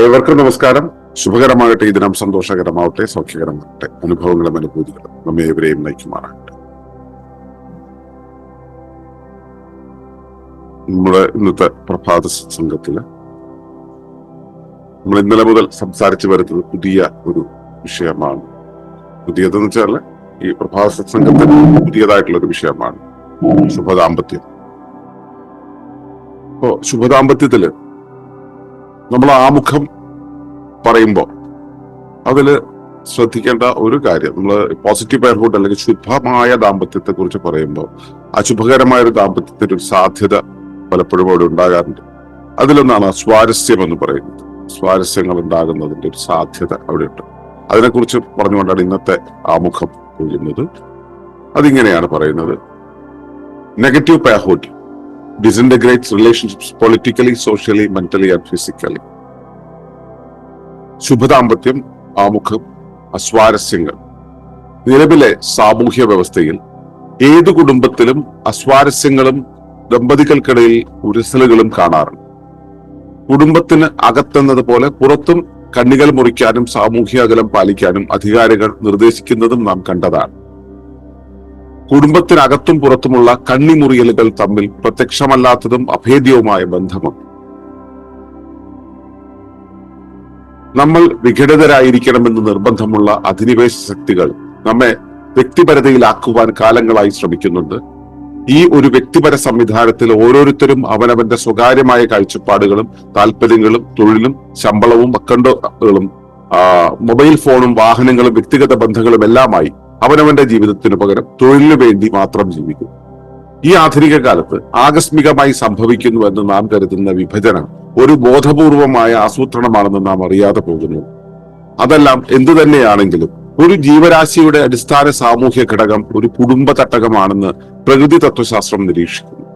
ഏവർക്കും നമസ്കാരം. ശുഭകരമാകട്ടെ. ഈ ദിനം സന്തോഷകരമാവട്ടെ സൗഖ്യകരമാകട്ടെ. അനുഭവങ്ങളും അനുഭൂതികളും നമ്മെ ഏവരെയും നയിക്കുമാറാകട്ടെ. നമ്മുടെ ഇന്നത്തെ പ്രഭാത സംഘത്തിൽ നമ്മൾ ഇന്നലെ മുതൽ സംസാരിച്ചു വരുന്നത് പുതിയ ഒരു വിഷയമാണ്. പുതിയതെന്ന് വെച്ചാൽ ഈ പ്രഭാത സംഘത്തിൽ പുതിയതായിട്ടുള്ള ഒരു വിഷയമാണ് ശുഭദാമ്പത്യം. അപ്പോ ശുഭദാമ്പത്യത്തിൽ നമ്മൾ ആമുഖം പറയുമ്പോൾ അതിൽ ശ്രദ്ധിക്കേണ്ട ഒരു കാര്യം നമ്മൾ പോസിറ്റീവ് പെയർഹുഡ് അല്ലെങ്കിൽ ശുഭമായ ദാമ്പത്യത്തെ കുറിച്ച് പറയുമ്പോൾ അശുഭകരമായ ഒരു ദാമ്പത്യത്തിന്റെ ഒരു സാധ്യത പലപ്പോഴും അവിടെ ഉണ്ടാകാറുണ്ട്. അതിലൊന്നാണ് സ്വാരസ്യം എന്ന് പറയുന്നത്. സ്വാരസ്യങ്ങൾ ഉണ്ടാകുന്നതിന്റെ ഒരു സാധ്യത അവിടെയുണ്ട്. അതിനെക്കുറിച്ച് പറഞ്ഞുകൊണ്ടാണ് ഇന്നത്തെ ആമുഖം ചെയ്യുന്നത് അതിങ്ങനെയാണ് പറയുന്നത്. Negative parenthood disintegrates relationships politically, socially, mentally, and physically. ശുഭദാമ്പത്യം ആമുഖം അസ്വാരസ്യങ്ങൾ. നിലവിലെ സാമൂഹ്യ വ്യവസ്ഥയിൽ ഏതു കുടുംബത്തിലും അസ്വാരസ്യങ്ങളും ദമ്പതികൾക്കിടയിൽ ഉരസലുകളും കാണാറുണ്ട്. കുടുംബത്തിന് അകത്തെന്നത് പോലെ പുറത്തും കണ്ണികൾ മുറിക്കാനും സാമൂഹ്യ അകലം പാലിക്കാനും അധികാരികൾ നിർദ്ദേശിക്കുന്നതും നാം കണ്ടതാണ്. കുടുംബത്തിനകത്തും പുറത്തുമുള്ള കണ്ണിമുറിയലുകൾ തമ്മിൽ പ്രത്യക്ഷമല്ലാത്തതും അഭേദ്യവുമായ ബന്ധമാണ്. നമ്മൾ വിഘടിതരായിരിക്കണമെന്ന് നിർബന്ധമുള്ള അധിനിവേശ ശക്തികൾ നമ്മെ വ്യക്തിപരതയിലാക്കുവാൻ കാലങ്ങളായി ശ്രമിക്കുന്നുണ്ട്. ഈ ഒരു വ്യക്തിപര സംവിധാനത്തിൽ ഓരോരുത്തരും അവനവന്റെ സ്വകാര്യമായ കാഴ്ചപ്പാടുകളും താല്പര്യങ്ങളും തൊഴിലും ശമ്പളവും അക്കൗണ്ടുകളും മൊബൈൽ ഫോണും വാഹനങ്ങളും വ്യക്തിഗത ബന്ധങ്ങളും എല്ലാമായി അവനവന്റെ ജീവിതത്തിനു പകരം തൊഴിലിനു വേണ്ടി മാത്രം ജീവിക്കും. ഈ ആധുനിക കാലത്ത് ആകസ്മികമായി സംഭവിക്കുന്നു എന്ന് നാം കരുതുന്ന വിഭജനം ഒരു ബോധപൂർവമായ ആസൂത്രണമാണെന്ന് നാം അറിയാതെ പോകുന്നു. അതെല്ലാം എന്തു തന്നെയാണെങ്കിലും ഒരു ജീവരാശിയുടെ അടിസ്ഥാന സാമൂഹ്യ ഘടകം ഒരു കുടുംബ തട്ടകമാണെന്ന് പ്രകൃതി തത്വശാസ്ത്രം നിരീക്ഷിക്കുന്നു.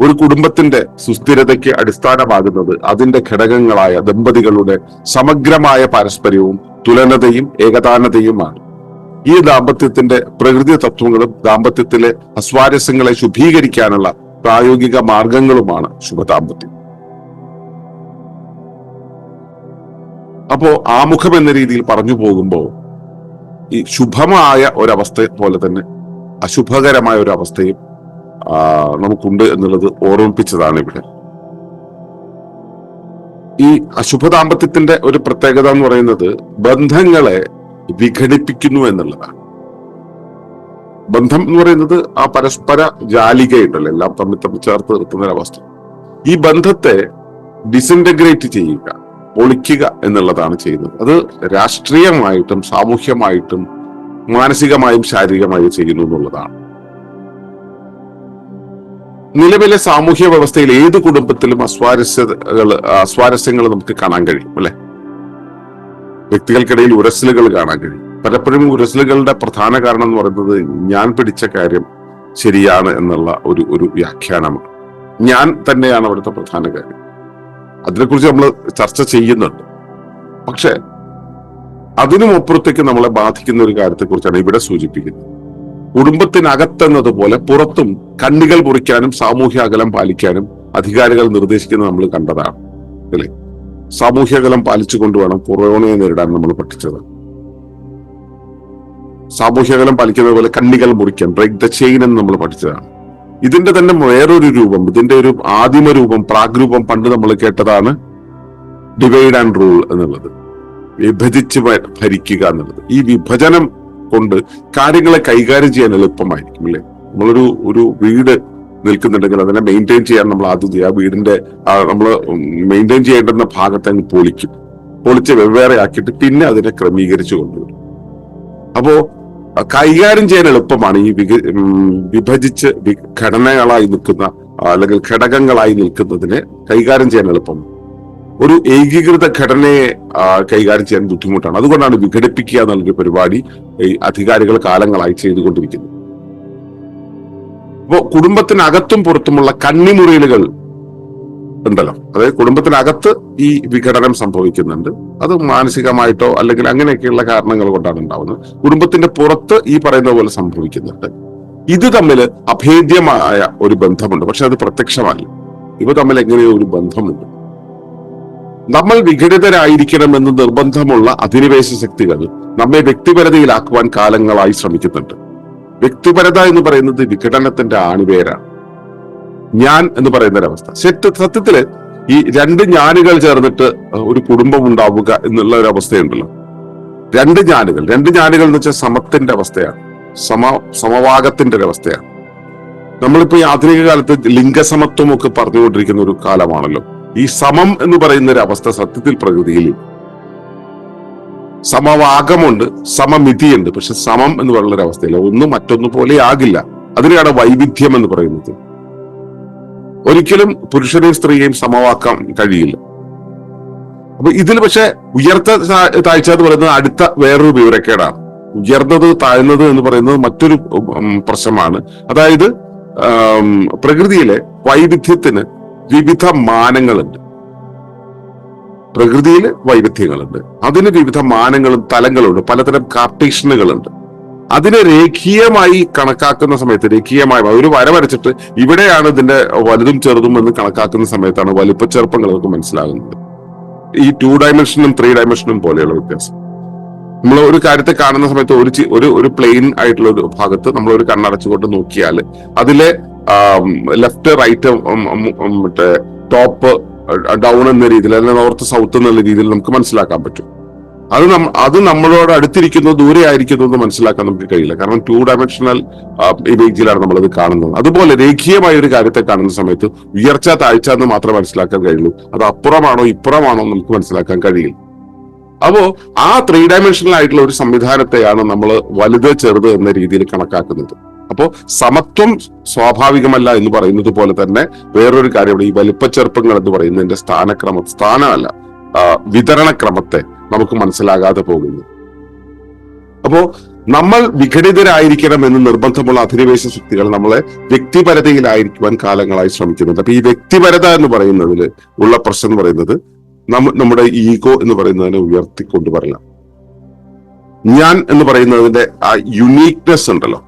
ഒരു കുടുംബത്തിന്റെ സുസ്ഥിരതയ്ക്ക് അടിസ്ഥാനമാകുന്നത് അതിന്റെ ഘടകങ്ങളായ ദമ്പതികളുടെ സമഗ്രമായ പാരസ്പര്യവും തുലനതയും ഏകതാനതയുമാണ്. ഈ ദാമ്പത്യത്തിന്റെ പ്രകൃതി തത്വങ്ങളും ദാമ്പത്യത്തിലെ അസ്വാരസ്യങ്ങളെ ശുഭീകരിക്കാനുള്ള പ്രായോഗിക മാർഗങ്ങളുമാണ് ശുഭദാമ്പത്യം. അപ്പോ ആമുഖം എന്ന രീതിയിൽ പറഞ്ഞു പോകുമ്പോൾ ഈ ശുഭമായ ഒരവസ്ഥ പോലെ തന്നെ അശുഭകരമായ ഒരു അവസ്ഥയും നമുക്കുണ്ട് എന്നുള്ളത് ഓർമ്മിപ്പിച്ചതാണ് ഇവിടെ. ഈ അശുഭ ദാമ്പത്യത്തിന്റെ ഒരു പ്രത്യേകത എന്ന് പറയുന്നത് ബന്ധങ്ങളെ വിഘടിപ്പിക്കുന്നു എന്നുള്ളതാണ്. ബന്ധം എന്ന് പറയുന്നത് ആ പരസ്പര ജാലികയുണ്ടല്ലോ എല്ലാം തമ്മിൽ തമ്മിൽ ചേർത്ത് നിർത്തുന്ന അവസ്ഥ ഈ ബന്ധത്തെ ഡിസിന്റഗ്രേറ്റ് ചെയ്യുക പൊളിക്കുക എന്നുള്ളതാണ് ചെയ്യുന്നത്. അത് രാഷ്ട്രീയമായിട്ടും സാമൂഹ്യമായിട്ടും മാനസികമായും ശാരീരികമായും ചെയ്യുന്നു എന്നുള്ളതാണ്. നിലവിലെ സാമൂഹ്യ വ്യവസ്ഥയിൽ ഏത് കുടുംബത്തിലും അസ്വാരസ്യതകൾ അസ്വാരസ്യങ്ങൾ നമുക്ക് കാണാൻ കഴിയും അല്ലെ? വ്യക്തികൾക്കിടയിൽ ഉരസലുകൾ കാണാൻ കഴിയും. പലപ്പോഴും ഉരസലുകളുടെ പ്രധാന കാരണം എന്ന് പറയുന്നത് ഞാൻ പിടിച്ച കാര്യം ശരിയാണ് എന്നുള്ള ഒരു ഒരു വ്യാഖ്യാനമാണ്. ഞാൻ തന്നെയാണ് അവിടുത്തെ പ്രധാന കാര്യം. അതിനെക്കുറിച്ച് നമ്മൾ ചർച്ച ചെയ്യുന്നുണ്ട്. പക്ഷെ അതിനുമപ്പുറത്തേക്ക് നമ്മളെ ബാധിക്കുന്ന ഒരു കാര്യത്തെക്കുറിച്ചാണ് ഇവിടെ സൂചിപ്പിക്കുന്നത്. കുടുംബത്തിനകത്തെന്നതുപോലെ പുറത്തും കണ്ണികൾ മുറിക്കാനും സാമൂഹ്യ അകലം പാലിക്കാനും അധികാരികൾ നിർദ്ദേശിക്കുന്നത് നമ്മൾ കണ്ടതാണ്. അല്ലേ? സാമൂഹ്യ അകലം പാലിച്ചുകൊണ്ട് വേണം കൊറോണയെ നേരിടാൻ നമ്മൾ പഠിച്ചത്. സാമൂഹ്യ അകലം പാലിക്കുന്നത് പോലെ കണ്ണികൾ മുറിക്കാൻ ബ്രേക്ക് ദ ചെയിൻ എന്ന് നമ്മൾ പഠിച്ചതാണ്. ഇതിന്റെ തന്നെ വേറൊരു രൂപം ഇതിന്റെ ഒരു ആദിമ രൂപം പ്രാഗ്രൂപം പണ്ട് നമ്മൾ കേട്ടതാണ് ഡിവൈഡ് ആൻഡ് റൂൾ എന്നുള്ളത്. വിഭജിച്ച് ഭരിക്കുക എന്നുള്ളത്. ഈ വിഭജനം കൊണ്ട് കാര്യങ്ങളെ കൈകാര്യം ചെയ്യാൻ എളുപ്പമായിരിക്കും അല്ലെ നമ്മളൊരു ഒരു വീട് നിൽക്കുന്നുണ്ടെങ്കിൽ അതിനെ മെയിന്റെയിൻ ചെയ്യാൻ നമ്മൾ ആദ്യം ആ വീടിന്റെ നമ്മൾ മെയിന്റെയിൻ ചെയ്യേണ്ടുന്ന ഭാഗത്തെ അങ്ങ് പൊളിക്കും. പൊളിച്ച് വെവ്വേറെ ആക്കിയിട്ട് പിന്നെ അതിനെ ക്രമീകരിച്ചു കൊണ്ടുവരും. അപ്പോ കൈകാര്യം ചെയ്യാൻ എളുപ്പമാണ് ഈ വിക വിഭജിച്ച് ഘടനകളായി നിൽക്കുന്ന അല്ലെങ്കിൽ ഘടകങ്ങളായി നിൽക്കുന്നതിനെ കൈകാര്യം ചെയ്യാൻ എളുപ്പം. ഒരു ഏകീകൃത ഘടനയെ കൈകാര്യം ചെയ്യാൻ ബുദ്ധിമുട്ടാണ്. അതുകൊണ്ടാണ് വിഘടിപ്പിക്കുക എന്നുള്ളൊരു പരിപാടി ഈ അധികാരികൾ കാലങ്ങളായി ചെയ്തുകൊണ്ടിരിക്കുന്നത്. കുടുംബത്തിനകത്തും പുറത്തുമുള്ള കണ്ണിമുറിയലുകൾ ഉണ്ടല്ലോ. അതായത് കുടുംബത്തിനകത്ത് ഈ വിഘടനം സംഭവിക്കുന്നുണ്ട്. അത് മാനസികമായിട്ടോ അല്ലെങ്കിൽ അങ്ങനെയൊക്കെയുള്ള കാരണങ്ങൾ കൊണ്ടാണ് ഉണ്ടാവുന്നത്. കുടുംബത്തിന്റെ പുറത്ത് ഈ പറയുന്ന പോലെ സംഭവിക്കുന്നുണ്ട്. ഇത് തമ്മിൽ അഭേദ്യമായ ഒരു ബന്ധമുണ്ട്. പക്ഷെ അത് പ്രത്യക്ഷമല്ല. ഇവ തമ്മിൽ എങ്ങനെയോ ഒരു ബന്ധമുണ്ട്. നമ്മൾ വിഘടിതരായിരിക്കണമെന്ന് നിർബന്ധമുള്ള അധിനിവേശ ശക്തികൾ നമ്മെ വ്യക്തിപരതയിലാക്കുവാൻ കാലങ്ങളായി ശ്രമിക്കുന്നുണ്ട്. വ്യക്തിപരത എന്ന് പറയുന്നത് വിഘടനത്തിന്റെ ആണിവേരാണ്. ഞാൻ എന്ന് പറയുന്ന ഒരവസ്ഥ. ശരി സത്യത്തിൽ ഈ രണ്ട് ഞാനുകൾ ചേർന്നിട്ട് ഒരു കുടുംബം ഉണ്ടാവുക എന്നുള്ള ഒരു അവസ്ഥയുണ്ടല്ലോ. രണ്ട് ഞാനുകൾ. രണ്ട് ഞാനുകൾ എന്ന് വെച്ചാൽ സമത്തിന്റെ അവസ്ഥയാണ്. സമ സമവാകത്തിന്റെ ഒരു അവസ്ഥയാണ്. നമ്മളിപ്പോ ഈ ആധുനിക കാലത്ത് ലിംഗസമത്വം ഒക്കെ പറഞ്ഞുകൊണ്ടിരിക്കുന്ന ഒരു കാലമാണല്ലോ. ഈ സമം എന്ന് പറയുന്ന ഒരു അവസ്ഥ സത്യത്തിൽ പ്രകൃതിയിൽ സമവാഗമുണ്ട് സമമിതിയുണ്ട്. പക്ഷെ സമം എന്ന് പറയുന്ന ഒരവസ്ഥയില്ല ഒന്ന് മറ്റൊന്നു പോലെ ആകില്ല. അതിനെയാണ് വൈവിധ്യം എന്ന് പറയുന്നത്. ഒരിക്കലും പുരുഷനെയും സ്ത്രീയെയും സമവാക്കാൻ കഴിയില്ല. അപ്പൊ ഇതിൽ പക്ഷെ ഉയർത്ത താഴ്ച എന്ന് പറയുന്നത് അടുത്ത വേറൊരു വിവരക്കേടാണ്. ഉയർന്നത് താഴ്ന്നത് എന്ന് പറയുന്നത് മറ്റൊരു പ്രശ്നമാണ്. അതായത് പ്രകൃതിയിലെ വൈവിധ്യത്തിന് വിവിധ മാനങ്ങളുണ്ട്. പ്രകൃതിയിൽ വൈവിധ്യങ്ങളുണ്ട്. അതിന് വിവിധ മാനങ്ങളും തലങ്ങളുണ്ട് പലതരം കാർട്ടീഷനുകളുണ്ട് അതിനെ രേഖീയമായി കണക്കാക്കുന്ന സമയത്ത് രേഖീയമായി ഒരു വര വരച്ചിട്ട് ഇവിടെയാണ് ഇതിന്റെ വലുതും ചെറുതും എന്ന് കണക്കാക്കുന്ന സമയത്താണ് വലിപ്പച്ചെറുപ്പങ്ങൾ നമുക്ക് മനസ്സിലാകുന്നത്. ഈ ടു ഡയമെൻഷനും ത്രീ ഡയമെൻഷനും പോലെയുള്ള വ്യത്യാസം. നമ്മൾ ഒരു കാര്യത്തെ കാണുന്ന സമയത്ത് ഒരു ഒരു ഒരു പ്ലെയിൻ ആയിട്ടുള്ള ഒരു ഭാഗത്ത് നമ്മൾ ഒരു കണ്ണടച്ചുകൊണ്ട് നോക്കിയാൽ അതിലെ ലെഫ്റ്റ് റൈറ്റ് മറ്റേ ടോപ്പ് ഡൗൺ എന്ന രീതിയിൽ അല്ലെങ്കിൽ നോർത്ത് സൗത്ത് എന്നുള്ള രീതിയിൽ നമുക്ക് മനസ്സിലാക്കാൻ പറ്റും. അത് നമ്മ അത് നമ്മളോട് അടുത്തിരിക്കുന്നു ദൂരെ ആയിരിക്കുന്നു എന്ന് മനസ്സിലാക്കാൻ നമുക്ക് കഴിയില്ല. കാരണം ടു ഡയമെൻഷണൽ ഇമേജിലാണ് നമ്മളത് കാണുന്നത്. അതുപോലെ രേഖീയമായ ഒരു കാര്യത്തെ കാണുന്ന സമയത്ത് ഉയർച്ച താഴ്ച എന്ന് മാത്രമേ മനസ്സിലാക്കാൻ കഴിയുള്ളൂ. അത് അപ്പുറമാണോ ഇപ്പുറമാണോ നമുക്ക് മനസ്സിലാക്കാൻ കഴിയില്ല. അപ്പോ ആ ത്രീ ഡയമെൻഷണൽ ആയിട്ടുള്ള ഒരു സംവിധാനത്തെയാണ് നമ്മൾ വലുത് ചെറുത് എന്ന രീതിയിൽ കണക്കാക്കുന്നത്. അപ്പോ സമത്വം സ്വാഭാവികമല്ല എന്ന് പറയുന്നത് പോലെ തന്നെ വേറൊരു കാര്യം ഈ വലിപ്പച്ചെറുപ്പങ്ങൾ എന്ന് പറയുന്നതിന്റെ സ്ഥാനക്രമ സ്ഥാനമല്ല വിതരണക്രമത്തെ നമുക്ക് മനസ്സിലാകാതെ പോകുന്നു. അപ്പോ നമ്മൾ വിഘടിതരായിരിക്കണം എന്ന് നിർബന്ധമുള്ള അധിനിവേശ ശക്തികൾ നമ്മളെ വ്യക്തിപരതയിലായിരിക്കുവാൻ കാലങ്ങളായി ശ്രമിക്കുന്നുണ്ട്. അപ്പൊ ഈ വ്യക്തിപരത എന്ന് പറയുന്നതിൽ ഉള്ള പ്രശ്നം എന്ന് പറയുന്നത് നമ്മ നമ്മുടെ ഈഗോ എന്ന് പറയുന്നതിനെ ഉയർത്തിക്കൊണ്ടുവരില്ല ഞാൻ എന്ന് പറയുന്നതിന്റെ ആ യുണീക്നെസ് ഉണ്ടല്ലോ.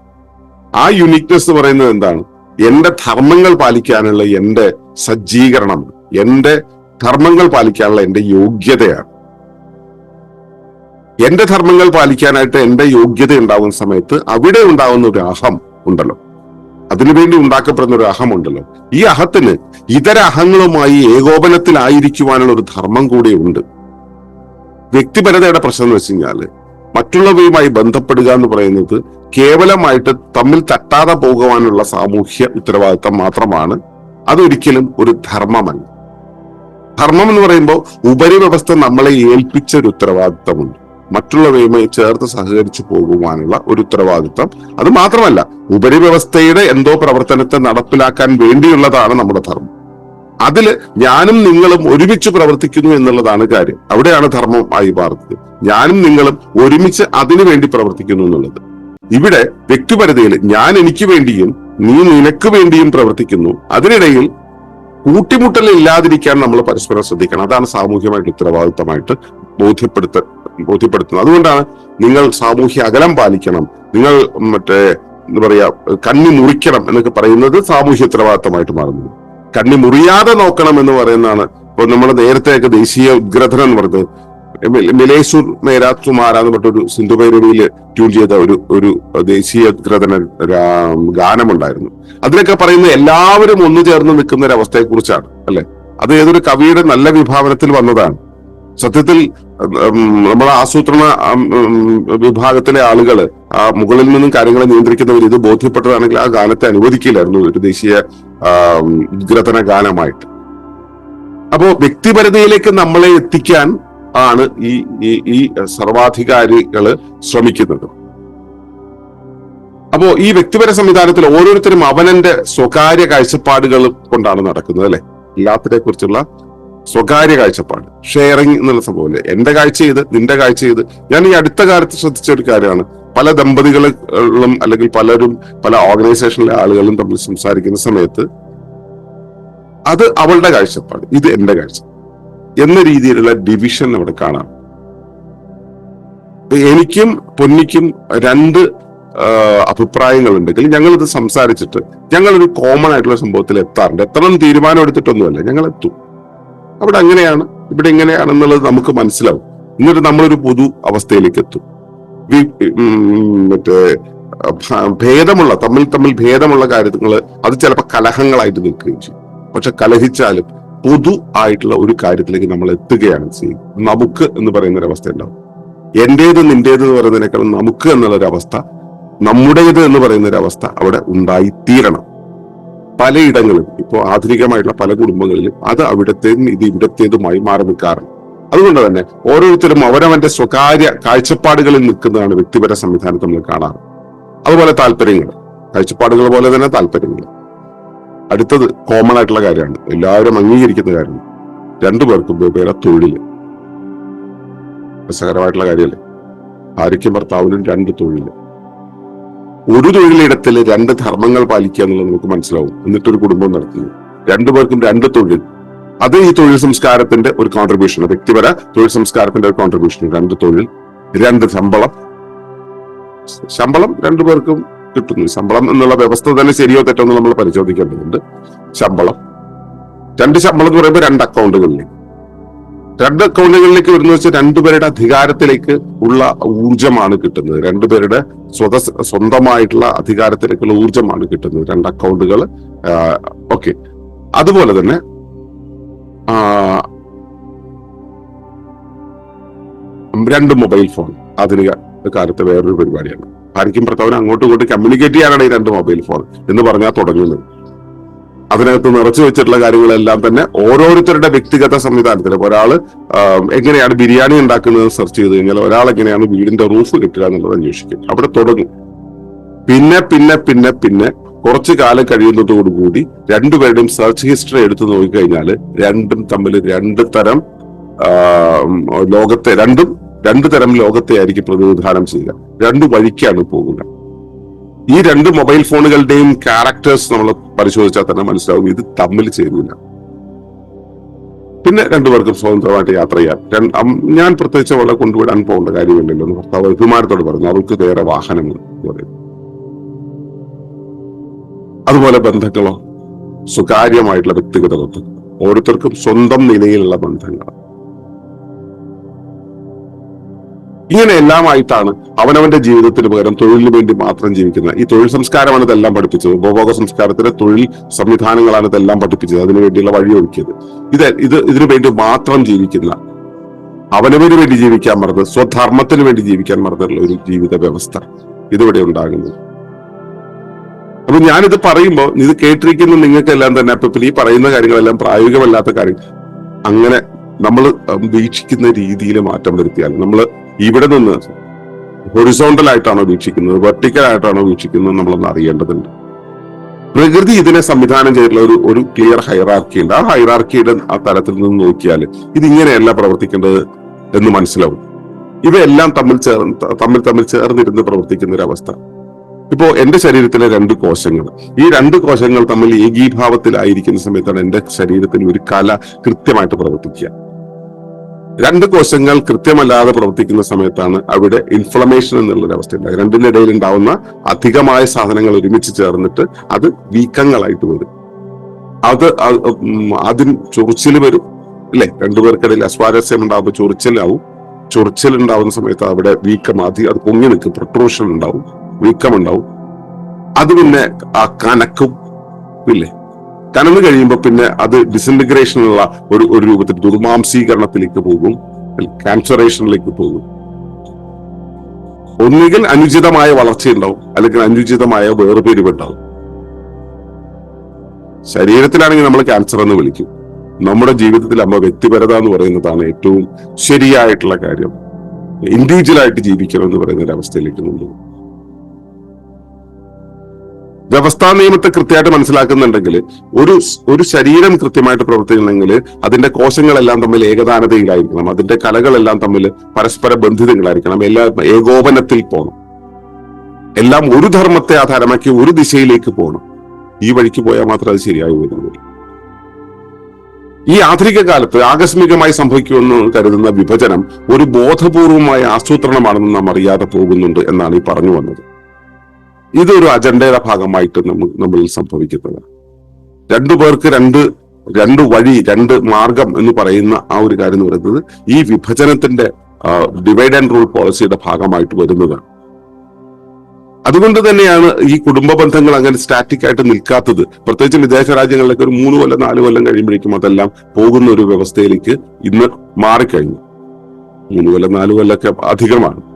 ആ യുണീക്നെസ് എന്ന് പറയുന്നത് എന്താണ്? എന്റെ ധർമ്മങ്ങൾ പാലിക്കാനുള്ള എന്റെ സജ്ജീകരണം എന്റെ ധർമ്മങ്ങൾ പാലിക്കാനുള്ള എന്റെ യോഗ്യതയാണ്. എന്റെ ധർമ്മങ്ങൾ പാലിക്കാനായിട്ട് എന്റെ യോഗ്യത ഉണ്ടാകുന്ന സമയത്ത് അവിടെ ഉണ്ടാകുന്ന ഒരു അഹം ഉണ്ടല്ലോ. അതിനുവേണ്ടി ഉണ്ടാക്കപ്പെടുന്ന ഒരു അഹം ഉണ്ടല്ലോ. ഈ അഹത്തിന് ഇതര അഹങ്ങളുമായി ഏകോപനത്തിലായിരിക്കുവാനുള്ള ഒരു ധർമ്മം കൂടി ഉണ്ട്. വ്യക്തിപരതയുടെ പ്രശ്നം എന്ന് വെച്ച് കഴിഞ്ഞാൽ മറ്റുള്ളവയുമായി ബന്ധപ്പെടുക എന്ന് പറയുന്നത് കേവലമായിട്ട് തമ്മിൽ തട്ടാതെ പോകുവാനുള്ള സാമൂഹ്യ ഉത്തരവാദിത്തം മാത്രമാണ്. അതൊരിക്കലും ഒരു ധർമ്മമല്ല. ധർമ്മം എന്ന് പറയുമ്പോൾ ഉപരിവ്യവസ്ഥ നമ്മളെ ഏൽപ്പിച്ച ഒരു ഉത്തരവാദിത്തമുണ്ട്. മറ്റുള്ളവയുമായി ചേർത്ത് സഹകരിച്ചു പോകുവാനുള്ള ഒരു ഉത്തരവാദിത്തം. അത് മാത്രമല്ല ഉപരിവ്യവസ്ഥയുടെ എന്തോ പ്രവർത്തനത്തെ നടപ്പിലാക്കാൻ വേണ്ടിയുള്ളതാണ് നമ്മുടെ ധർമ്മം. അതിൽ ഞാനും നിങ്ങളും ഒരുമിച്ച് പ്രവർത്തിക്കുന്നു എന്നുള്ളതാണ് കാര്യം. അവിടെയാണ് ധർമ്മം ആയി മാറുന്നത്. ഞാനും നിങ്ങളും ഒരുമിച്ച് അതിനു വേണ്ടി പ്രവർത്തിക്കുന്നു എന്നുള്ളത്. ഇവിടെ വ്യക്തിപരതയിൽ ഞാൻ എനിക്ക് വേണ്ടിയും നീ നിനക്ക് വേണ്ടിയും പ്രവർത്തിക്കുന്നു. അതിനിടയിൽ കൂട്ടിമുട്ടൽ ഇല്ലാതിരിക്കാൻ നമ്മൾ പരസ്പരം ശ്രദ്ധിക്കണം. അതാണ് സാമൂഹ്യമായിട്ട് ഉത്തരവാദിത്തമായിട്ട് ബോധ്യപ്പെടുത്ത ബോധ്യപ്പെടുത്തുന്നത്. അതുകൊണ്ടാണ് നിങ്ങൾ സാമൂഹ്യ അകലം പാലിക്കണം. നിങ്ങൾ മറ്റേ എന്താ പറയാ കണ്ണി മുറിക്കണം എന്നൊക്കെ പറയുന്നത് സാമൂഹ്യ ഉത്തരവാദിത്തമായിട്ട് മാറുന്നത്. കണ്ണി മുറിയാതെ നോക്കണം എന്ന് പറയുന്നതാണ് ഇപ്പൊ നമ്മൾ നേരത്തെയൊക്കെ ദേശീയ ഉദ്ഗ്രഥനം എന്ന് പറഞ്ഞത്. മി- മിലേശൂർ സുമാര എന്ന് പറഞ്ഞൊരു സിന്ധു ഭൈരവിയിൽ ട്യൂൺ ചെയ്ത ഒരു ഒരു ദേശീയ ഗ്രഥന ഗാനമുണ്ടായിരുന്നു. അതിലൊക്കെ പറയുന്ന എല്ലാവരും ഒന്നു ചേർന്ന് നിൽക്കുന്ന ഒരു അവസ്ഥയെ കുറിച്ചാണ് അല്ലെ? അത് ഏതൊരു കവിയുടെ നല്ല വിഭാവനത്തിൽ വന്നതാണ്. സത്യത്തിൽ നമ്മുടെ ആസൂത്രണ വിഭാഗത്തിലെ ആളുകൾ ആ മുകളിൽ നിന്നും കാര്യങ്ങളെ നിയന്ത്രിക്കുന്നവർ ഇത് ബോധ്യപ്പെട്ടതാണെങ്കിൽ ആ ഗാനത്തെ അനുവദിക്കില്ലായിരുന്നു ഒരു ദേശീയ ആ, ഉദ്ഗ്രഥന ഗാനമായിട്ട്. അപ്പോ വ്യക്തിപരതയിലേക്ക് നമ്മളെ എത്തിക്കാൻ ആണ് ഈ ഈ ഈ സർവാധികാരികൾ ശ്രമിക്കുന്നത്. അപ്പോ ഈ വ്യക്തിപര സംവിധാനത്തിൽ ഓരോരുത്തരും അവനന്റെ സ്വകാര്യ കാഴ്ചപ്പാടുകൾ കൊണ്ടാണ് നടക്കുന്നത് അല്ലെ? എല്ലാത്തിനെ കുറിച്ചുള്ള സ്വകാര്യ കാഴ്ചപ്പാട്. ഷെയറിങ് എന്നുള്ള സംഭവമില്ലേ എന്റെ കാഴ്ച ചെയ്ത് നിന്റെ കാഴ്ച ചെയ്ത് ഞാൻ ഈ അടുത്ത കാലത്ത് ശ്രദ്ധിച്ച ഒരു കാര്യമാണ്. പല ദമ്പതികളും അല്ലെങ്കിൽ പലരും പല ഓർഗനൈസേഷനിലെ ആളുകളും തമ്മിൽ സംസാരിക്കുന്ന സമയത്ത് അത് അവളുടെ കാഴ്ചപ്പാട് ഇത് എന്റെ കാഴ്ച എന്ന രീതിയിലുള്ള ഡിവിഷൻ അവിടെ കാണാം. എനിക്കും പൊന്നിക്കും രണ്ട് അഭിപ്രായങ്ങൾ ഉണ്ടെങ്കിൽ ഞങ്ങൾ ഇത് സംസാരിച്ചിട്ട് ഒരു കോമൺ ആയിട്ടുള്ള സംഭവത്തിൽ എത്താറുണ്ട്. എത്തണം തീരുമാനം എടുത്തിട്ടൊന്നുമല്ല ഞങ്ങൾ എത്തും അവിടെ അങ്ങനെയാണ് ഇവിടെ ഇങ്ങനെയാണെന്നുള്ളത് നമുക്ക് മനസ്സിലാവും. എന്നിട്ട് നമ്മളൊരു പൊതു അവസ്ഥയിലേക്ക് എത്തും. മറ്റേ ഭേദമുള്ള തമ്മിൽ തമ്മിൽ ഭേദമുള്ള കാര്യങ്ങൾ അത് ചിലപ്പോൾ കലഹങ്ങളായിട്ട് നിൽക്കുകയും ചെയ്യും. പക്ഷെ കലഹിച്ചാലും പൊതു ആയിട്ടുള്ള ഒരു കാര്യത്തിലേക്ക് നമ്മൾ എത്തുകയാണ് ചെയ്യുന്നത് നമുക്ക് എന്ന് പറയുന്ന ഒരു അവസ്ഥ ഉണ്ടാവും. എന്റേത് നിന്റേത് എന്ന് പറയുന്നതിനേക്കാൾ നമുക്ക് എന്നുള്ള ഒരു അവസ്ഥ നമ്മുടേത് എന്ന് പറയുന്ന ഒരു അവസ്ഥ അവിടെ ഉണ്ടായിത്തീരണം. പലയിടങ്ങളിലും ഇപ്പോൾ ആധുനികമായിട്ടുള്ള പല കുടുംബങ്ങളിലും അത് അവിടത്തേതും ഇത് ഇവിടത്തേതുമായി മാറി നിൽക്കാറുണ്ട്. അതുകൊണ്ട് തന്നെ ഓരോരുത്തരും അവരവന്റെ സ്വകാര്യ കാഴ്ചപ്പാടുകളിൽ നിൽക്കുന്നതാണ് വ്യക്തിപര സംവിധാനത്തിൽ നമ്മൾ കാണാറ്. അതുപോലെ താല്പര്യങ്ങൾ. കാഴ്ചപ്പാടുകൾ പോലെ തന്നെ താല്പര്യങ്ങൾ. അടുത്തത് കോമൺ ആയിട്ടുള്ള കാര്യമാണ്. എല്ലാവരും അംഗീകരിക്കുന്ന കാര്യമാണ്. രണ്ടുപേർക്കും വെവ്വേറെ തൊഴിൽ രസകരമായിട്ടുള്ള കാര്യമല്ലേ? ഭാര്യയ്ക്കും ഭർത്താവിനും രണ്ട് തൊഴിൽ ഒരു തൊഴിലിടത്തിൽ രണ്ട് ധർമ്മങ്ങൾ പാലിക്കുക എന്നുള്ളത് നമുക്ക് മനസ്സിലാവും. എന്നിട്ടൊരു കുടുംബം നടത്തുന്നു രണ്ടുപേർക്കും രണ്ട് തൊഴിൽ. അത് ഈ തൊഴിൽ സംസ്കാരത്തിന്റെ ഒരു കോൺട്രിബ്യൂഷൻ വ്യക്തിപര തൊഴിൽ സംസ്കാരത്തിന്റെ ഒരു കോൺട്രിബ്യൂഷൻ രണ്ട് തൊഴിൽ രണ്ട് ശമ്പളം. ശമ്പളം രണ്ടുപേർക്കും കിട്ടുന്നു. ശമ്പളം എന്നുള്ള വ്യവസ്ഥ തന്നെ ശരിയോ തെറ്റോ നമ്മൾ പരിശോധിക്കേണ്ടതുണ്ട്. ശമ്പളം. രണ്ട് ശമ്പളം എന്ന് പറയുമ്പോൾ രണ്ട് അക്കൗണ്ടുകളിലേക്ക് രണ്ട് അക്കൗണ്ടുകളിലേക്ക് വരുന്ന വെച്ചാൽ രണ്ടുപേരുടെ അധികാരത്തിലേക്ക് ഉള്ള ഊർജമാണ് കിട്ടുന്നത്. രണ്ടുപേരുടെ സ്വത സ്വന്തമായിട്ടുള്ള അധികാരത്തിലേക്കുള്ള ഊർജമാണ് കിട്ടുന്നത്. രണ്ട് അക്കൗണ്ടുകൾ ഓക്കെ. അതുപോലെ തന്നെ രണ്ട് മൊബൈൽ ഫോൺ. ആധുനിക കാലത്തെ വേറൊരു പരിപാടിയാണ്. ഭാര്യയ്ക്കും ഭർത്താവിനും അങ്ങോട്ടും ഇങ്ങോട്ടും കമ്മ്യൂണിക്കേറ്റ് ചെയ്യാനാണ് ഈ രണ്ട് മൊബൈൽ ഫോൺ എന്ന് പറഞ്ഞാൽ തുടങ്ങുന്നത്. അതിനകത്ത് നിറച്ചു വെച്ചിട്ടുള്ള കാര്യങ്ങളെല്ലാം തന്നെ ഓരോരുത്തരുടെ വ്യക്തിഗത സംവിധാനത്തിൽ. ഒരാൾ എങ്ങനെയാണ് ബിരിയാണി ഉണ്ടാക്കുന്നത് സെർച്ച് ചെയ്ത് കഴിഞ്ഞാൽ ഒരാൾ എങ്ങനെയാണ് വീടിന്റെ റൂഫ് കിട്ടുക എന്നുള്ളത് അന്വേഷിക്കും. അവിടെ തുടങ്ങും. പിന്നെ പിന്നെ പിന്നെ പിന്നെ കുറച്ചു കാലം കഴിയുന്നതോടുകൂടി രണ്ടുപേരുടെയും സെർച്ച് ഹിസ്റ്ററി എടുത്തു നോക്കിക്കഴിഞ്ഞാൽ രണ്ടും തമ്മിൽ രണ്ട് തരം ലോകത്തെ രണ്ടും രണ്ടു തരം ലോകത്തെ ആയിരിക്കും പ്രതിനിധാനം ചെയ്യുക. രണ്ടു വഴിക്കാണ് പോകുക. ഈ രണ്ട് മൊബൈൽ ഫോണുകളുടെയും ക്യാരക്ടേഴ്സ് നമ്മൾ പരിശോധിച്ചാൽ തന്നെ മനസ്സിലാവും ഇത് തമ്മിൽ ചേരുന്നില്ല. പിന്നെ രണ്ടുപേർക്കും സ്വതന്ത്രമായിട്ട് യാത്ര ചെയ്യാം ഞാൻ പ്രത്യേകിച്ച് അവളെ കൊണ്ടുവിടാൻ പോകേണ്ട കാര്യമില്ലല്ലോ ഭർത്താവ് അഭിമാനത്തോട് പറഞ്ഞു. അവൾക്ക് വേറെ വാഹനങ്ങൾ പറയും. അതുപോലെ ബന്ധങ്ങളോ സ്വകാര്യമായിട്ടുള്ള വ്യക്തിഗത ബന്ധങ്ങൾ. ഓരോരുത്തർക്കും സ്വന്തം നിലയിലുള്ള ബന്ധങ്ങൾ. ഇങ്ങനെ എല്ലാമായിട്ടാണ് അവനവന്റെ ജീവിതത്തിന് പകരം തൊഴിലിന് വേണ്ടി മാത്രം ജീവിക്കുന്നത്. ഈ തൊഴിൽ സംസ്കാരമാണ് ഇതെല്ലാം പഠിപ്പിച്ചത്. ഉപഭോഗ സംസ്കാരത്തിലെ തൊഴിൽ സംവിധാനങ്ങളാണ് ഇതെല്ലാം പഠിപ്പിച്ചത്. അതിനുവേണ്ടിയുള്ള വഴി ഒഴുക്കിയത് ഇത് ഇത് ഇതിനു വേണ്ടി മാത്രം ജീവിക്കുന്ന അവനവന് വേണ്ടി ജീവിക്കാൻ മറന്ന് സ്വധർമ്മത്തിന് വേണ്ടി ജീവിക്കാൻ മറന്നുള്ള ഒരു ജീവിത വ്യവസ്ഥ ഇതിവിടെ ഉണ്ടാകുന്നത്. അപ്പൊ ഞാനിത് പറയുമ്പോൾ ഇത് കേട്ടിരിക്കുന്ന നിങ്ങൾക്കെല്ലാം തന്നെ അപ്പൊ ഈ പറയുന്ന കാര്യങ്ങളെല്ലാം പ്രായോഗികമല്ലാത്ത കാര്യം അങ്ങനെ നമ്മൾ വീക്ഷിക്കുന്ന രീതിയിൽ മാറ്റം വരുത്തിയാൽ നമ്മൾ ഇവിടെ നിന്ന് ഹൊറിസോണ്ടൽ ആയിട്ടാണോ വീക്ഷിക്കുന്നത്? വെർട്ടിക്കൽ ആയിട്ടാണോ വീക്ഷിക്കുന്നത് നമ്മളൊന്ന് അറിയേണ്ടതുണ്ട്. പ്രകൃതി ഇതിനെ സംവിധാനം ചെയ്തിട്ടുള്ള ഒരു ഒരു ക്ലിയർ ഹൈറാർക്കി ഉണ്ട്. ആ ഹൈറാർക്കിയുടെ ആ തലത്തിൽ നിന്ന് നോക്കിയാൽ ഇതിങ്ങനെയല്ല പ്രവർത്തിക്കേണ്ടത് എന്ന് മനസ്സിലാവും. ഇവയെല്ലാം തമ്മിൽ ചേർന്ന് തമ്മിൽ തമ്മിൽ ചേർന്നിരുന്ന് പ്രവർത്തിക്കുന്ന ഒരു അവസ്ഥ ഇപ്പോ എന്റെ ശരീരത്തിലെ രണ്ട് കോശങ്ങൾ. ഈ രണ്ട് കോശങ്ങൾ തമ്മിൽ ഏകീഭാവത്തിലായിരിക്കുന്ന സമയത്താണ് എന്റെ ശരീരത്തിന് ഒരു കല കൃത്യമായിട്ട് പ്രവർത്തിക്കുക. രണ്ട് കോശങ്ങൾ കൃത്യമല്ലാതെ പ്രവർത്തിക്കുന്ന സമയത്താണ് അവിടെ ഇൻഫ്ലമേഷൻ എന്നുള്ളൊരു അവസ്ഥ ഉണ്ടാകുക രണ്ടിനിടയിൽ ഉണ്ടാവുന്ന അധികമായ സാധനങ്ങൾ ഒരുമിച്ച് ചേർന്നിട്ട് അത് വീക്കങ്ങളായിട്ട് വരും. അത് ആദ്യം ചൊറിച്ചിൽ വരും അല്ലെ? രണ്ടുപേർക്കിടയിൽ അസ്വാരസ്യം ഉണ്ടാകുമ്പോൾ ചൊറിച്ചിലാവും. ചൊറിച്ചിൽ ഉണ്ടാവുന്ന സമയത്ത് അവിടെ വീക്കം അധികം അത് പൊങ്ങി നിൽക്കും. പ്രൊട്രൂഷൻ ഉണ്ടാവും വീക്കം ഉണ്ടാവും അത് പിന്നെ ആ കനക്കും ഇല്ലേ? കനന്ന് കഴിയുമ്പോൾ പിന്നെ അത് ഡിസിന്റിഗ്രേഷനുള്ള ഒരു ഒരു രൂപത്തിൽ ദുർമാംസീകരണത്തിലേക്ക് പോകും. ക്യാൻസറേഷനിലേക്ക് പോകും. ഒന്നുകിൽ അനുചിതമായ വളർച്ചയുണ്ടാവും അല്ലെങ്കിൽ അനുചിതമായ വേർപിരിവുണ്ടാവും ശരീരത്തിലാണെങ്കിൽ നമ്മൾ ക്യാൻസർ എന്ന് വിളിക്കും. നമ്മുടെ ജീവിതത്തിൽ അമ്മ വ്യക്തിപരത എന്ന് പറയുന്നതാണ് ഏറ്റവും ശരിയായിട്ടുള്ള കാര്യം. ഇൻഡിവിജ്വൽ ആയിട്ട് ജീവിക്കണം എന്ന് പറയുന്ന ഒരു അവസ്ഥയിലേക്ക് നമ്മൾ വ്യവസ്ഥാ നിയമത്തെ കൃത്യമായിട്ട് മനസ്സിലാക്കുന്നുണ്ടെങ്കിൽ ഒരു ഒരു ശരീരം കൃത്യമായിട്ട് പ്രവർത്തിക്കണമെങ്കിൽ അതിന്റെ കോശങ്ങളെല്ലാം തമ്മിൽ ഏകദാനതയിലായിരിക്കണം അതിന്റെ കലകളെല്ലാം തമ്മിൽ പരസ്പര ബന്ധിതങ്ങളായിരിക്കണം. എല്ലാം ഏകോപനത്തിൽ പോകണം എല്ലാം ഒരു ധർമ്മത്തെ ആധാരമാക്കി ഒരു ദിശയിലേക്ക് പോകണം ഈ വഴിക്ക് പോയാൽ മാത്രം അത് ശരിയായി വരുന്നത് ഈ ആധുനിക കാലത്ത് ആകസ്മികമായി സംഭവിക്കുമെന്ന് കരുതുന്ന വിഭജനം ഒരു ബോധപൂർവമായ ആസൂത്രണമാണെന്ന് നാം അറിയാതെ പോകുന്നുണ്ട് എന്നാണ് ഈ പറഞ്ഞു വന്നത്. ഇതൊരു അജണ്ടയുടെ ഭാഗമായിട്ട് നമ്മൾ സംഭവിക്കുന്നത്. രണ്ടു പേർക്ക് രണ്ട് രണ്ട് വഴി രണ്ട് മാർഗം എന്ന് പറയുന്ന ആ ഒരു കാര്യം എന്ന് പറയുന്നത് ഈ വിഭജനത്തിന്റെ ഡിവൈഡ് ആൻഡ് റൂൾ പോളിസിയുടെ ഭാഗമായിട്ട് വരുന്നതാണ്. അതുകൊണ്ട് തന്നെയാണ് ഈ കുടുംബ ബന്ധങ്ങൾ അങ്ങനെ സ്റ്റാറ്റിക് ആയിട്ട് നിൽക്കാത്തത്. പ്രത്യേകിച്ച് വിദേശ രാജ്യങ്ങളിലൊക്കെ ഒരു മൂന്ന് കൊല്ലം നാല് കൊല്ലം കഴിയുമ്പോഴേക്കും അതെല്ലാം പോകുന്ന ഒരു വ്യവസ്ഥയിലേക്ക് ഇന്ന് മാറിക്കഴിഞ്ഞു. മൂന്ന് കൊല്ലം നാല് കൊല്ലമൊക്കെ അധികമാണ്.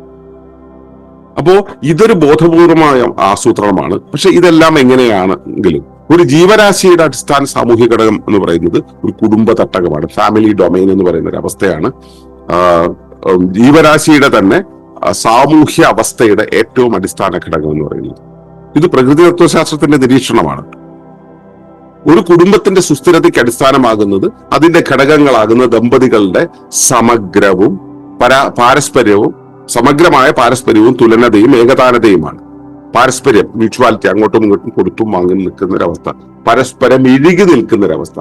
അപ്പോ ഇതൊരു ബോധപൂർവമായ ആസൂത്രണമാണ്. പക്ഷെ ഇതെല്ലാം എങ്ങനെയാണെങ്കിലും ഒരു ജീവരാശിയുടെ അടിസ്ഥാന സാമൂഹിക ഘടകം എന്ന് പറയുന്നത് ഒരു കുടുംബ തട്ടകമാണ്. ഫാമിലി ഡൊമൈൻ എന്ന് പറയുന്ന ഒരു അവസ്ഥയാണ്. ജീവരാശിയുടെ തന്നെ സാമൂഹ്യ അവസ്ഥയുടെ ഏറ്റവും അടിസ്ഥാന ഘടകം എന്ന് പറയുന്നത്. ഇത് പ്രകൃതി തത്വശാസ്ത്രത്തിന്റെ നിരീക്ഷണമാണ്. ഒരു കുടുംബത്തിന്റെ സുസ്ഥിരതയ്ക്ക് അടിസ്ഥാനമാകുന്നത് അതിന്റെ ഘടകങ്ങളാകുന്ന ദമ്പതികളുടെ സമഗ്രവും പരാ പാരസ്പര്യവും സമഗ്രമായ പാരസ്പര്യവും തുലനതയും ഏകതാനതയുമാണ്. പാരസ്പര്യം മ്യൂച്വാലിറ്റി അങ്ങോട്ടും ഇങ്ങോട്ടും കൊടുത്തും വാങ്ങി നിൽക്കുന്ന ഒരവസ്ഥ പരസ്പരം ഇഴുകി നിൽക്കുന്ന ഒരവസ്ഥ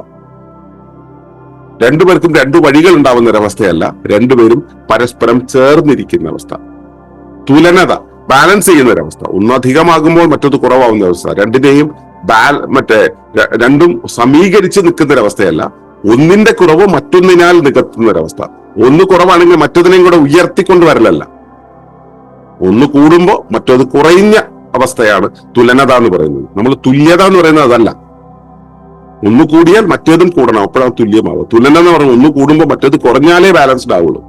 രണ്ടുപേർക്കും രണ്ടു വഴികൾ ഉണ്ടാവുന്ന ഒരവസ്ഥയല്ല രണ്ടുപേരും പരസ്പരം ചേർന്നിരിക്കുന്ന അവസ്ഥ തുലനത ബാലൻസ് ചെയ്യുന്ന ഒരവസ്ഥ ഒന്ന് അധികമാകുമ്പോൾ മറ്റൊന്ന് കുറവാകുന്ന അവസ്ഥ രണ്ടിനെയും ബാൽ മറ്റേ രണ്ടും സമീകരിച്ച് നിൽക്കുന്ന ഒരവസ്ഥയല്ല ഒന്നിന്റെ കുറവ് മറ്റൊന്നിനാൽ നികത്തുന്ന ഒരവസ്ഥ ഒന്ന് കുറവാണെങ്കിൽ മറ്റൊന്നിനെയും കൂടെ ഉയർത്തിക്കൊണ്ട് വരലല്ല. ഒന്ന് കൂടുമ്പോ മറ്റൊന്ന് കുറയുന്ന അവസ്ഥയാണ് തുലനത എന്ന് പറയുന്നത്. നമ്മൾ തുല്യത എന്ന് പറയുന്നത് അതല്ല. ഒന്ന് കൂടിയാൽ മറ്റേതും കൂടണം. അപ്പോഴാണ് തുല്യമാവുക. തുലന എന്ന് പറഞ്ഞാൽ ഒന്ന് കൂടുമ്പോൾ മറ്റേത് കുറഞ്ഞാലേ ബാലൻസ്ഡ് ആവുള്ളൂ.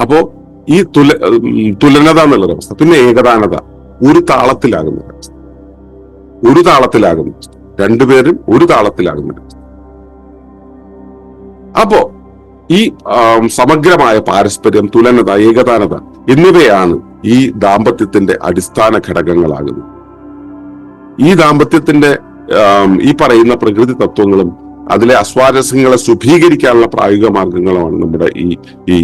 അപ്പോ ഈ തുല തുലനത എന്നുള്ളൊരു അവസ്ഥ. പിന്നെ ഏകതാനത. ഒരു താളത്തിലാകുന്ന അവസ്ഥ. ഒരു താളത്തിലാകുന്ന. രണ്ടുപേരും ഒരു താളത്തിലാകുന്ന. അപ്പോ ഈ സമഗ്രമായ പാരസ്പര്യം തുലനത ഏകതാനത എന്നിവയാണ് ഈ ദാമ്പത്യത്തിന്റെ അടിസ്ഥാന ഘടകങ്ങളാകുന്നത്. ഈ ദാമ്പത്യത്തിന്റെ ഈ പറയുന്ന പ്രകൃതി തത്വങ്ങളും അതിലെ അസ്വാരസ്യങ്ങളെ ശുഭീകരിക്കാനുള്ള പ്രായോഗിക മാർഗങ്ങളുമാണ് നമ്മുടെ ഈ ഈ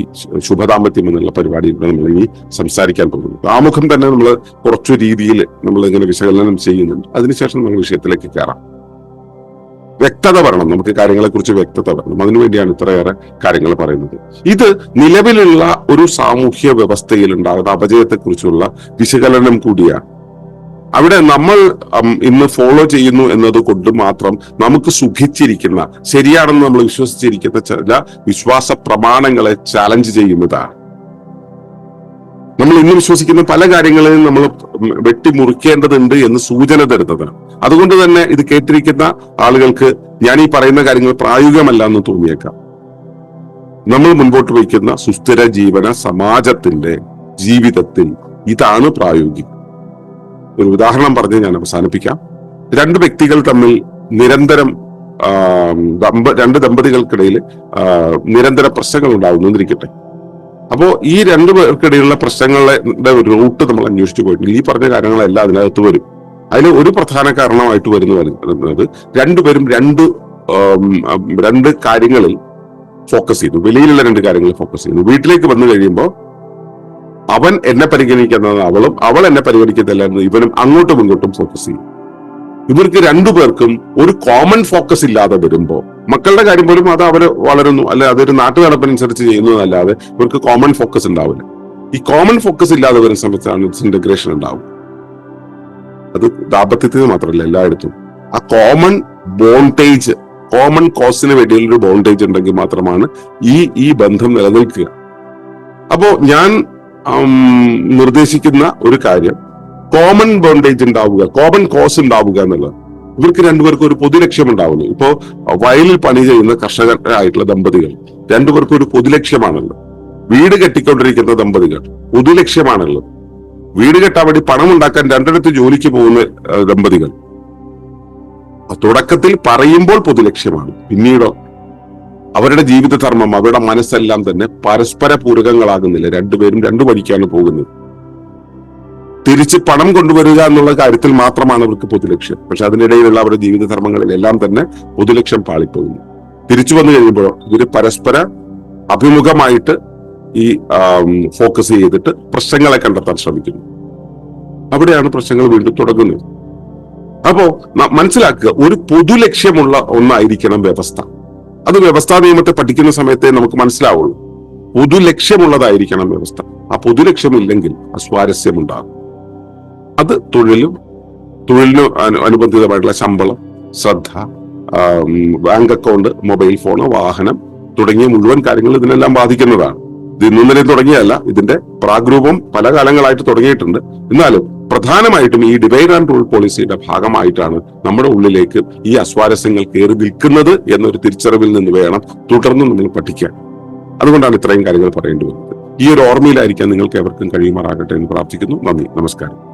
ശുഭദാമ്പത്യം എന്നുള്ള പരിപാടി നമ്മൾ ഇനി സംസാരിക്കാൻ പോകുന്നത്. ആമുഖം തന്നെ നമ്മൾ കുറച്ചു രീതിയിൽ നമ്മൾ ഇങ്ങനെ വിശകലനം ചെയ്യുന്നുണ്ട്. അതിനുശേഷം നമ്മൾ വിഷയത്തിലേക്ക് കയറാം. വ്യക്തത വരണം. നമുക്ക് കാര്യങ്ങളെക്കുറിച്ച് വ്യക്തത വരണം. അതിനുവേണ്ടിയാണ് ഇത്രയേറെ കാര്യങ്ങൾ പറയുന്നത്. ഇത് നിലവിലുള്ള ഒരു സാമൂഹ്യ വ്യവസ്ഥയിൽ ഉണ്ടാകുന്ന അപജയത്തെക്കുറിച്ചുള്ള വിശകലനം കൂടിയാണ്. അവിടെ നമ്മൾ ഇന്ന് ഫോളോ ചെയ്യുന്നു എന്നത് കൊണ്ട് മാത്രം നമുക്ക് സുഖിച്ചിരിക്കുന്ന ശരിയാണെന്ന് നമ്മൾ വിശ്വസിച്ചിരിക്കുന്ന ചില വിശ്വാസ പ്രമാണങ്ങളെ ചാലഞ്ച് ചെയ്യുന്നതാണ്. നമ്മൾ ഇന്ന് വിശ്വസിക്കുന്ന പല കാര്യങ്ങളെയും നമ്മൾ വെട്ടിമുറിക്കേണ്ടതുണ്ട് എന്ന് സൂചന തരുന്നതാണ്. അതുകൊണ്ട് തന്നെ ഇത് കേട്ടിരിക്കുന്ന ആളുകൾക്ക് ഞാൻ ഈ പറയുന്ന കാര്യങ്ങൾ പ്രായോഗികമല്ല എന്ന് തോന്നിയേക്കാം. നമ്മൾ മുൻപോട്ട് വയ്ക്കുന്ന സുസ്ഥിര ജീവന സമാജത്തിന്റെ ജീവിതത്തിൽ ഇതാണ് പ്രായോഗികം. ഒരു ഉദാഹരണം പറഞ്ഞ് ഞാൻ അവസാനിപ്പിക്കാം. രണ്ട് വ്യക്തികൾ തമ്മിൽ നിരന്തരം രണ്ട് ദമ്പതികൾക്കിടയിൽ നിരന്തര പ്രശ്നങ്ങൾ ഉണ്ടാവുന്നു എന്നിരിക്കട്ടെ അപ്പോ ഈ രണ്ടു പേർക്കിടയിലുള്ള പ്രശ്നങ്ങളുടെ റൂട്ട് നമ്മൾ അന്വേഷിച്ചു പോയിട്ടില്ല ഈ പറഞ്ഞ കാര്യങ്ങളെല്ലാം അതിനകത്ത് വരും. അതിൽ ഒരു പ്രധാന കാരണമായിട്ട് വരുന്നു വരുന്നത് രണ്ടുപേരും രണ്ട് രണ്ട് കാര്യങ്ങളിൽ ഫോക്കസ് ചെയ്യുന്നു. വെളിയിലുള്ള രണ്ട് കാര്യങ്ങളിൽ ഫോക്കസ് ചെയ്യുന്നു. വീട്ടിലേക്ക് വന്നു കഴിയുമ്പോൾ അവൻ എന്നെ പരിഗണിക്കുന്നത് അവളും അവൾ എന്നെ പരിഗണിക്കുന്നില്ല ഇവനും അങ്ങോട്ടും ഇങ്ങോട്ടും ഫോക്കസ് ചെയ്യും. ഇവർക്ക് രണ്ടുപേർക്കും ഒരു കോമൺ ഫോക്കസ് ഇല്ലാതെ വരുമ്പോൾ മക്കളുടെ കാര്യം പോലും അത് അവർ വളരുന്നു. അല്ലെ അതൊരു നാട്ടുനടപ്പനുസരിച്ച് ചെയ്യുന്നതല്ലാതെ ഇവർക്ക് കോമൺ ഫോക്കസ് ഉണ്ടാവില്ല. ഈ കോമൺ ഫോക്കസ് ഇല്ലാതെ വരുന്ന സമയത്താണ് ഡിസിന്റഗ്രേഷൻ ഉണ്ടാവും. അത് ദാമ്പത്യത്തിൽ മാത്രമല്ല എല്ലായിടത്തും. ആ കോമൺ ബോണ്ടേജ് കോമൺ കോസിന് വേണ്ടിയുള്ള ഒരു ബോണ്ടേജ് ഉണ്ടെങ്കിൽ മാത്രമാണ് ഈ ഈ ബന്ധം നിലനിൽക്കുക. അപ്പോ ഞാൻ നിർദ്ദേശിക്കുന്ന ഒരു കാര്യം കോമൺ ബോണ്ടേജ് ഉണ്ടാവുക കോമൺ കോസ് ഉണ്ടാവുക എന്നുള്ളത്. ഇവർക്ക് രണ്ടുപേർക്കും ഒരു പൊതു ലക്ഷ്യം ഉണ്ടാവുന്നു. ഇപ്പോ വയലിൽ പണി ചെയ്യുന്ന കർഷകരായിട്ടുള്ള ദമ്പതികൾ രണ്ടുപേർക്കും ഒരു പൊതു ലക്ഷ്യമാണല്ലോ വീട് കെട്ടിക്കൊണ്ടിരിക്കുന്ന ദമ്പതികൾ പൊതു ലക്ഷ്യമാണല്ലോ വീട് കെട്ടാൻ വേണ്ടി പണം ഉണ്ടാക്കാൻ രണ്ടിടത്ത് ജോലിക്ക് പോകുന്ന ദമ്പതികൾ തുടക്കത്തിൽ പറയുമ്പോൾ പൊതു ലക്ഷ്യമാണ് പിന്നീടോ അവരുടെ ജീവിത ധർമ്മം അവരുടെ മനസ്സെല്ലാം തന്നെ പരസ്പര പൂരകങ്ങളാകുന്നില്ല. രണ്ടുപേരും രണ്ടു വഴിക്കാണ് പോകുന്നത്. തിരിച്ച് പണം കൊണ്ടുവരിക എന്നുള്ള കാര്യത്തിൽ മാത്രമാണ് അവർക്ക് പൊതുലക്ഷ്യം. പക്ഷെ അതിനിടയിലുള്ള അവരുടെ ജീവിത ധർമ്മങ്ങളിലെല്ലാം തന്നെ പൊതുലക്ഷ്യം പാളിപ്പോകുന്നു. തിരിച്ചു വന്നു കഴിയുമ്പോൾ ഇവർ പരസ്പര അഭിമുഖമായിട്ട് ഈ ഫോക്കസ് ചെയ്തിട്ട് പ്രശ്നങ്ങളെ കണ്ടെത്താൻ ശ്രമിക്കുന്നു. അവിടെയാണ് പ്രശ്നങ്ങൾ വീണ്ടും തുടങ്ങുന്നത്. അപ്പോ മനസ്സിലാക്കുക ഒരു പൊതുലക്ഷ്യമുള്ള ഒന്നായിരിക്കണം വ്യവസ്ഥ. അത് വ്യവസ്ഥാ നിയമത്തെ പഠിക്കുന്ന സമയത്തെ നമുക്ക് മനസ്സിലാവുള്ളൂ. പൊതുലക്ഷ്യമുള്ളതായിരിക്കണം വ്യവസ്ഥ. ആ പൊതുലക്ഷ്യമില്ലെങ്കിൽ അസ്വാരസ്യമുണ്ടാകും. അത് തൊഴിലും തൊഴിലിന് അനു- അനുബന്ധിതമായിട്ടുള്ള ശമ്പളം ശ്രദ്ധ ബാങ്ക് അക്കൗണ്ട് മൊബൈൽ ഫോൺ വാഹനം തുടങ്ങിയ മുഴുവൻ കാര്യങ്ങൾ ഇതിനെല്ലാം ബാധിക്കുന്നതാണ്. ഇത് ഇന്നും ഇന്നലെയും തുടങ്ങിയതല്ല ഇതിന്റെ പ്രാഗ്രൂപം പല കാലങ്ങളായിട്ട് തുടങ്ങിയിട്ടുണ്ട്. എന്നാലും പ്രധാനമായിട്ടും ഈ ഡിവൈഡ് ആൻഡ് റൂൾ പോളിസിയുടെ ഭാഗമായിട്ടാണ് നമ്മുടെ ഉള്ളിലേക്ക് ഈ അസ്വാരസ്യങ്ങൾ കയറി നിൽക്കുന്നത് എന്നൊരു തിരിച്ചറിവിൽ നിന്ന് വേണം തുടർന്ന് നമ്മൾ പഠിക്കാൻ. അതുകൊണ്ടാണ് ഇത്രയും കാര്യങ്ങൾ പറയേണ്ടി വരുന്നത് ഈ ഒരു ഓർമ്മയിലായിരിക്കാൻ നിങ്ങൾക്ക് എവർക്കും കഴിയുമാറാകട്ടെ എന്ന് പ്രാർത്ഥിക്കുന്നു. നന്ദി. നമസ്കാരം.